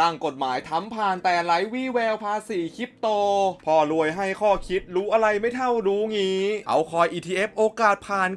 ร่างกฎหมายทำผ่านแต่ไร้วี่แววภาษีคริปโต พอรวยให้ข้อคิดรู้อะไรไม่เท่ารู้งี้ เอาคอย ETF โอกาสผ่าน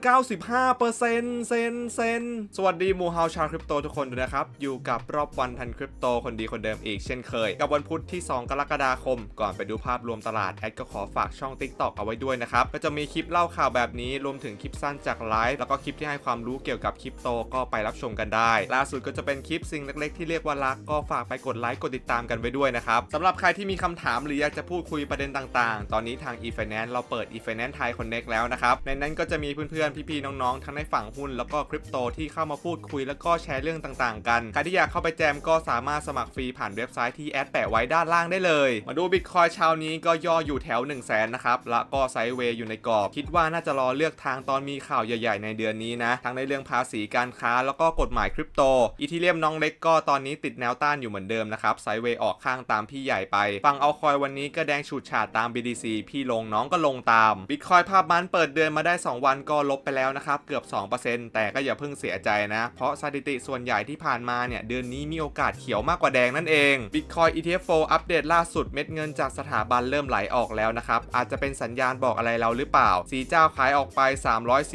95%เซนเซนเซนสวัสดีมูฮาวชาวคริปโตทุกคนด้วยนะครับ อยู่กับรอบวันทันคริปโตคนดีคนเดิมอีกเช่นเคย กับวันพุธที่ 2 กรกฎาคม ก่อนไปดูภาพรวมตลาด แอดก็ขอฝากช่อง TikTok เอาไว้ด้วยนะครับ ก็จะมีคลิปเล่าข่าวแบบนี้รวมถึงคลิปสั้นจากไลฟ์แล้วก็คลิปที่ให้ความรู้เกี่ยวกับคริปโตก็ไปรับชมกันได้ล่าสุดก็จะเป็นคลิปสิ่งเล็กๆที่เรียกว่ารักก็ฝากไปกดไลค์กดติดตามกันไว้ด้วยนะครับสำหรับใครที่มีคำถามหรืออยากจะพูดคุยประเด็นต่างๆ ตอนนี้ทาง e-finance เราเปิด e-finance Thai Connect แล้วนะครับ ในนั้นก็จะมีเพื่อนๆ พี่ๆ น้องๆ ทั้งในฝั่งหุ้นแล้วก็คริปโตที่เข้ามาพูดคุยแล้วก็แชร์เรื่องต่างๆ กัน ใครที่อยากเข้าไปแจมก็สามารถสมัครฟรีผ่านเว็บไซต์ที่แอดแปะไว้ด้านล่างได้เลย มาดูบิตคอยเช้านี้ก็ย่ออยู่แถว 1 0 0 0 0แสนนะครับแล้วก็ไซด์เวย์อยู่ในกรอบ คิดว่าน่าจะรอเลือกทางตอนมีข่าวใหญ่ ๆ ในเดือนนี้นะทั้งในเรื่องภาษีการค้าแล้วก็กฎหมายคริปโตอีทีเรียมน้องเล็กก็ตอนนี้ติดแนวต้านอยู่เหมือนเดิมนะครับไซด์เวย์ออกข้างตามพี่ใหญ่ไปฟังเอาคอยวันนี้ก็แดงฉูดฉาดตาม BTC พี่ลงน้องก็ลงตามบิตคอยภาพมันเปิดเดือนมาได้ 2 วันก็ลบไปแล้วนะครับเกือบ 2%แต่ก็อย่าเพิ่งเสียใจนะ เพราะสถิติส่วนใหญ่ที่ผ่านมาเนี่ยเดือนนี้มีโอกาสเขียวมากกว่าแดงนั่นเอง Bitcoin ETF 4อัปเดตล่าสุดเม็ดเงินจากสถาบันเริ่มไหลออกแล้วนะครับอาจจะเป็นสัญญาณบอกอะไรเราหรือเปล่าสีเจ้าขายออกไป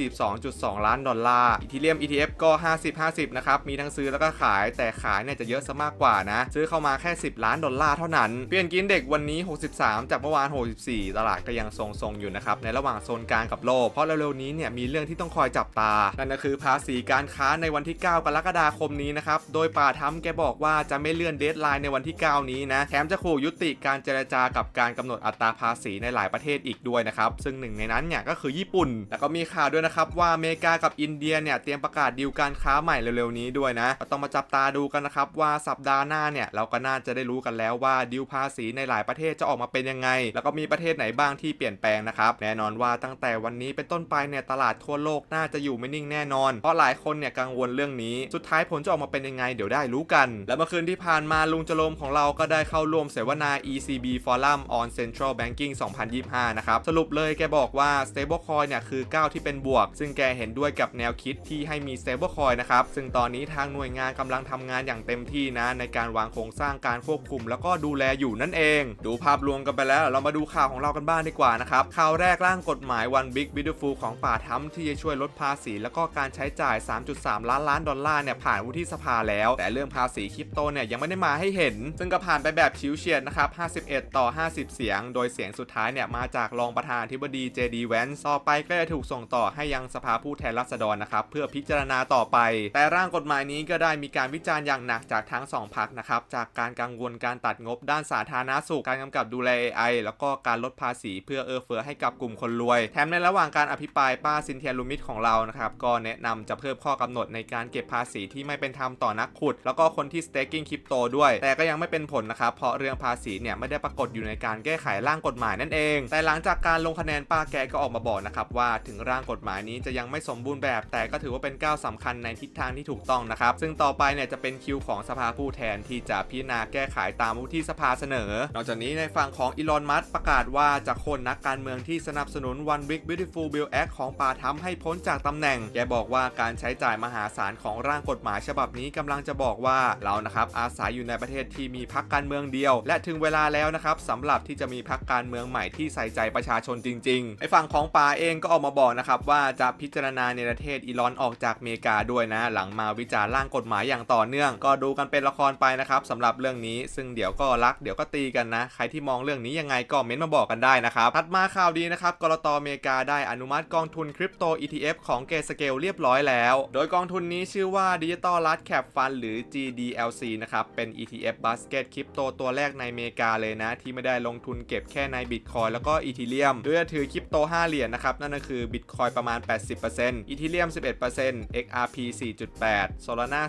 342.2 ล้านดอลลาร์อีทีเรียม ETF ก็ 50-50 นะครับมีทั้งซื้อแล้วก็ขายแต่ขายเนี่ยจะเยอะซะมากกว่านะซื้อเข้ามาแค่ 10 ล้านดอลลาร์เท่านั้น เปลี่ยนกินเด็กวันนี้ 63 จากเมื่อวาน 64 ตลาดก็ยังทรงๆอยู่นะครับ ในระหว่างโซนกลางกับโลก เพราะเร็วๆนี้เนี่ยมีเรื่องที่ต้องคอยจับตา นั่นก็คือภาษีการค้าในวันที่ 9 กรกฎาคมนี้นะครับ โดยป่าทำแกบอกว่าจะไม่เลื่อนเดทไลน์ในวันที่ 9 นี้นะ แถมจะขู่ยุติการเจรจากับการกำหนดอัตราภาษีในหลายประเทศอีกด้วยนะครับ ซึ่งหนึ่งในนั้นเนี่ยก็คือญี่ปุ่น แล้วก็มีข่าวด้วยนะครับว่าอเมริกากับอินเดียเนี่ยเตรียมประกาศดีลการค้าใหม่เร็วๆนี้ด้วยนะ ก็ต้องมาจับตาดูกันนะครับว่าสัปดาห์หน้าเนี่ยเราก็น่าจะได้รู้กันแล้วว่าดีลภาษีในหลายประเทศจะออกมาเป็นยังไง แล้วก็มีประเทศไหนบ้างที่เปลี่ยนแปลงนะครับแน่นอนว่าตั้งแต่วันนี้เป็นต้นไปเนี่ยตลาดทั่วโลกน่าจะอยู่ไม่นิ่งแน่นอน เพราะหลายคนเนี่ยกังวลเรื่องนี้ สุดท้ายผลจะออกมาเป็นยังไงเดี๋ยวได้รู้กัน และเมื่อคืนที่ผ่านมาลุงจโลมของเราก็ได้เข้าร่วมเสวนา ECB Forum on Central Banking 2025 นะครับ สรุปเลยแกบอกว่า stablecoin เนี่ยคือก้าวที่เป็นบวก ซึ่งแกเห็นด้วยกับแนวคิดที่ให้มี stablecoin นะครับ ซึ่งตอนนี้ทางหน่วยงานกำลังทำงานอย่างเต็มที่นะในการวางโครงสร้างการควบคุม แล้วก็ดูแลอยู่นั่นเอง ดูภาพรวมกันไปแล้ว เรามาดูข่าวของเรากันบ้างดีกว่านะครับข่าวแรกร่างกฎหมาย One Big Beautiful ของป่าทั้มที่จะช่วยลดภาษี แล้วก็การใช้จ่าย 3.3 ล้านล้านดอลลาร์เนี่ยผ่านวุฒิสภาแล้ว แต่เรื่องภาษีคริปโตเนี่ยยังไม่ได้มาให้เห็น ซึ่งก็ผ่านไปแบบชิวเฉียดนะครับ 51 ต่อ 50 เสียง โดยเสียงสุดท้ายเนี่ยมาจากรองประธานธิบดี JD Vance ต่อไปก็จะถูกส่งต่อให้ยังสภาผู้แทนราษฎรนะครับเพื่อพิจารณาต่อไป แต่ร่างกฎหมายนี้ก็ได้มีการวิจารณ์อย่างหนักจากทั้งสองพรรคนะครับจากการกังวลการตัดงบด้านสาธารณสุขการกำกับดูแล AI แล้วก็การลดภาษีเพื่อเอื้อเฟื้อให้กับกลุ่มคนรวย แถมในระหว่างการอภิปรายป้าซินเทียลูมิดของเรานะครับ ก็แนะนำจะเพิ่มข้อกำหนดในการเก็บภาษีที่ไม่เป็นธรรมต่อนักขุด แล้วก็คนที่ staking คริปโตด้วย แต่ก็ยังไม่เป็นผลนะครับเพราะเรื่องภาษีเนี่ยไม่ได้ปรากฏอยู่ในการแก้ไขร่างกฎหมายนั่นเอง แต่หลังจากการลงคะแนนป้าแกก็ออกมาบอกนะครับว่าถึงร่างกฎหมายนี้จะยังไม่สมบูรณ์แบบ แต่ก็ถือว่าเป็นก้าวสำคัญในทิศทางที่ถูกต้องนะครับซึ่งต่อไปเนี่ยจะเป็นคิวของสภาผู้แทนที่จะพิจารณาแก้ไขตามวุฒิสภาเสนอ นอกจากนี้ในฝั่งของอีลอนมัสประกาศว่าจะโค่นนักการเมืองที่สนับสนุน One Big Beautiful Bill Act ของป่าทำให้พ้นจากตำแหน่ง แกบอกว่าการใช้จ่ายมหาศาลของร่างกฎหมายฉบับนี้กำลังจะบอกว่าเรานะครับอาศัยอยู่ในประเทศที่มีพรรคการเมืองเดียว และถึงเวลาแล้วนะครับสำหรับที่จะมีพรรคการเมืองใหม่ที่ใส่ใจประชาชนจริงๆไอฝั่งของป่าเองก็ออกมาบอกนะครับว่าจะพิจารณาในประเทศอีลอนออกจากอเมริกาด้วยนะ หลังมาวิจารณ์ร่างกฎหมายอย่างต่อเนื่อง ก็ดูกันเป็นละครไปนะครับสำหรับเรื่องนี้ซึ่งเดี๋ยวก็รักเดี๋ยวก็ตีกันนะ ใครที่มองเรื่องนี้ยังไงก็เม้นต์มาบอกกันได้นะครับถัดมาข่าวดีนะครับกรตอเมริกาได้อนุมัติกองทุนคริปโต ETF ของเกสเกลเรียบร้อยแล้ว โดยกองทุนนี้ชื่อว่า Digital Large Cap Fund หรือ GDLC นะครับเป็น ETF Basket คริปโตตัวแรกในอเมริกาเลยนะ ที่ไม่ได้ลงทุนเก็บแค่ใน Bitcoin แล้วก็ Ethereum โดยจะถือคริปโต 5 เหรียญนะครับนั่นก็คือ Bitcoin ประมาณ 80% Ethereum 11% XRP 4.8 Solana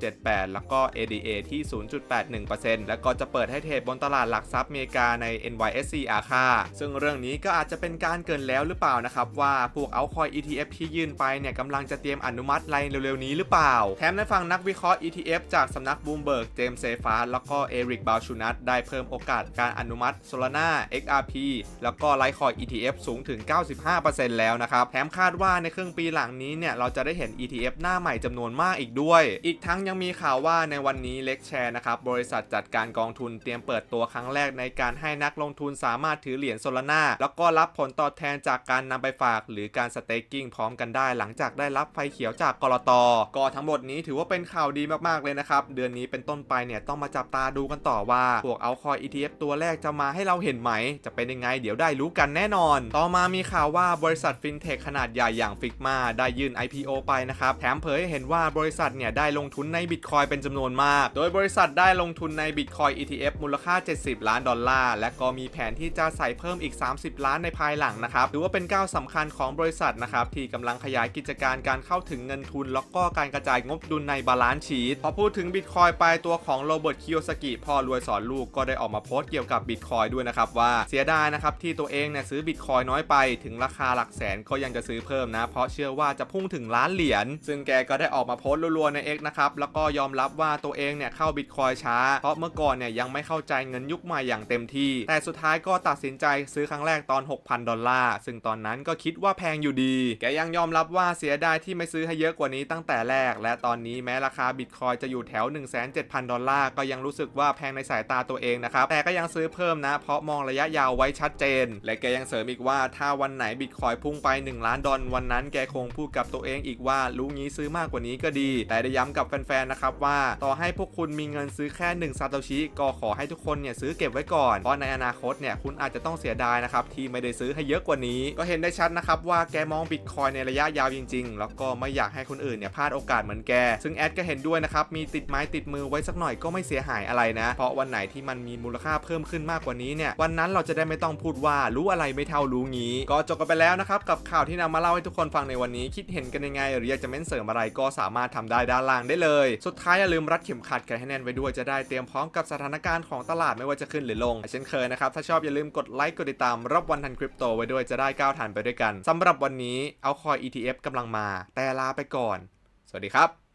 2.78 แล้วก็ ADA ที่0.81%แล้วก็จะเปิดให้เทรดบนตลาดหลักทรัพย์อเมริกาใน NYSE อาคาซึ่งเรื่องนี้ก็อาจจะเป็นการเกินแล้วหรือเปล่านะครับว่าพวกเอาคอย ETF ที่ยื่นไปเนี่ยกำลังจะเตรียมอนุมัติอะไรเร็วๆนี้หรือเปล่า แถมในฝั่งนักวิเคราะห์ ETF จากสำนักบูมเบิร์กเจมส์เซฟาร์แล้วก็เอริกบาชูนัทได้เพิ่มโอกาสการอนุมัติ Solana XRP แล้วก็ไลคอย ETF สูงถึง 95%แล้วนะครับ แถมคาดว่าในครึ่งปีหลังนี้เนี่ยเราจะได้เห็น ETF หน้าใหม่จำนวนมากอีกด้วย อีกทั้งยังมีข่าวว่าในวันนี้เล็กแชร์นะครับบริษัทจัดการกองทุนเตรียมเปิดตัวครั้งแรกในการให้นักลงทุนสามารถถือเหรียญโซลาร่าแล้วก็รับผลตอบแทนจากการนำไปฝาก หรือการสเต็กกิ้งพร้อมกันได้ หลังจากได้รับไฟเขียวจากกรตก็ทั้งหมดนี้ถือว่าเป็นข่าวดีมากๆเลยนะครับเดือนนี้เป็นต้นไปเนี่ยต้องมาจับตาดูกันต่อว่าพวกเอาคอย ETF ตัวแรกจะมาให้เราเห็นไหม จะเป็นยังไงเดี๋ยวได้รู้กันแน่นอน ต่อมามีข่าวว่าบริษัทฟินเทคขนาดใหญ่อย่างฟิกมาได้ยื่น IPO ไปนะครับแถมเผยให้เห็นว่าบริษัทเนี่ยได้ลงทุนในบิตคอยเป็นจำนวนมาก โดยบริษัทได้ลงทุนในบิตคอย ETF มูลค่า 70 ล้านดอลลาร์ และก็มีแผนที่จะใส่เพิ่มอีก 30 ล้านในภายหลังนะครับถือว่าเป็นก้าวสำคัญของบริษัทนะครับที่กำลังขยายกิจการการเข้าถึงเงินทุน แล้วก็การกระจายงบดุลในบาลานซ์ชีตพอพูดถึงบิตคอยไปตัวของโรเบิร์ตคิโยสกิพ่อรวยสอนลูกก็ได้ออกมาโพสต์เกี่ยวกับบิตคอยด้วยนะครับว่าเสียดายนะครับที่ตัวเองเนี่ยซื้อบิตคอยน้อยไปถึงราคาหลักแสนก็ยังจะซื้อเพิ่มนะ เพราะเชื่อว่าจะพุ่งถึงล้านเหรียญซึ่งแกก็ได้ออกมาโพสต์รัวๆใน X นะครับแล้วก็ยอมรับว่าตัวเองเนี่ยเข้าบิตคอยช้า เพราะเมื่อก่อนเนี่ยยังไม่เข้าใจเงินยุคใหม่อย่างเต็มที่ แต่สุดท้ายก็ตัดสินใจซื้อครั้งแรกตอน 6,000 ดอลลาร์ ซึ่งตอนนั้นก็คิดว่าแพงอยู่ดี แกยังยอมรับว่าเสียดายที่ไม่ซื้อให้เยอะกว่านี้ตั้งแต่แรก และตอนนี้แม้ราคาบิตคอยจะอยู่แถว 1,700ดอลลาร์ ก็ยังรู้สึกว่าแพงในสายตาตัวเองนะครับ แต่ก็ยังซื้อเพิ่มนะ เพราะมองระยะยาวไว้ชัดเจน และแกยังเสริมอีกว่าถ้าวันไหนบิตคอยพุ่งไป 1 ล้านดอลวันนั้นแกคงพูดกับตัวเองอีกว่ารู้งี้ซื้อมากกว่านี้ก็ดี แต่ได้ย้ำกับแฟนๆนะครับว่าต่อให้พวกคุณมีเงินงินซื้อแค่1ซาโตชิก็ขอให้ทุกคนเนี่ยซื้อเก็บไว้ก่อน เพราะในอนาคตเนี่ยคุณอาจจะต้องเสียดายนะครับที่ไม่ได้ซื้อให้เยอะกว่านี้ ก็เห็นได้ชัดนะครับว่าแกมองบิตคอยในระยะยาวจริง ๆ แล้วก็ไม่อยากให้คนอื่นเนี่ยพลาดโอกาสเหมือนแก ซึ่งแอดก็เห็นด้วยนะครับมีติดไม้ติดมือไว้สักหน่อยก็ไม่เสียหายอะไรนะ เพราะวันไหนที่มันมีมูลค่าเพิ่มขึ้นมากกว่านี้เนี่ยวันนั้นเราจะได้ไม่ต้องพูดว่ารู้อะไรไม่เท่ารู้งี้ ก็จบกันไปแล้วนะครับกับข่าวที่นำมาเล่าให้ทุกคนฟังในวันนี้คิดเห็นกันยังไงหรืออยากจะเม้นเสริมอะไรก็สามารถทำได้ด้านล่างได้เลย สุดท้ายอย่าลืมรัดเข็มขัดกันให้แน่นว้ด้วยจะได้เตรียมพร้อมกับสถานการณ์ของตลาดไม่ว่าจะขึ้นหรือลงเช่นเคยนะครับ ถ้าชอบอย่าลืมกดไลค์กดติดตามรับวันทันคริปโตไว้ด้วยจะได้ก้าวทันไปด้วยกันสำหรับวันนี้เอาคอย ETF กำลังมา แต่ลาไปก่อน สวัสดีครับ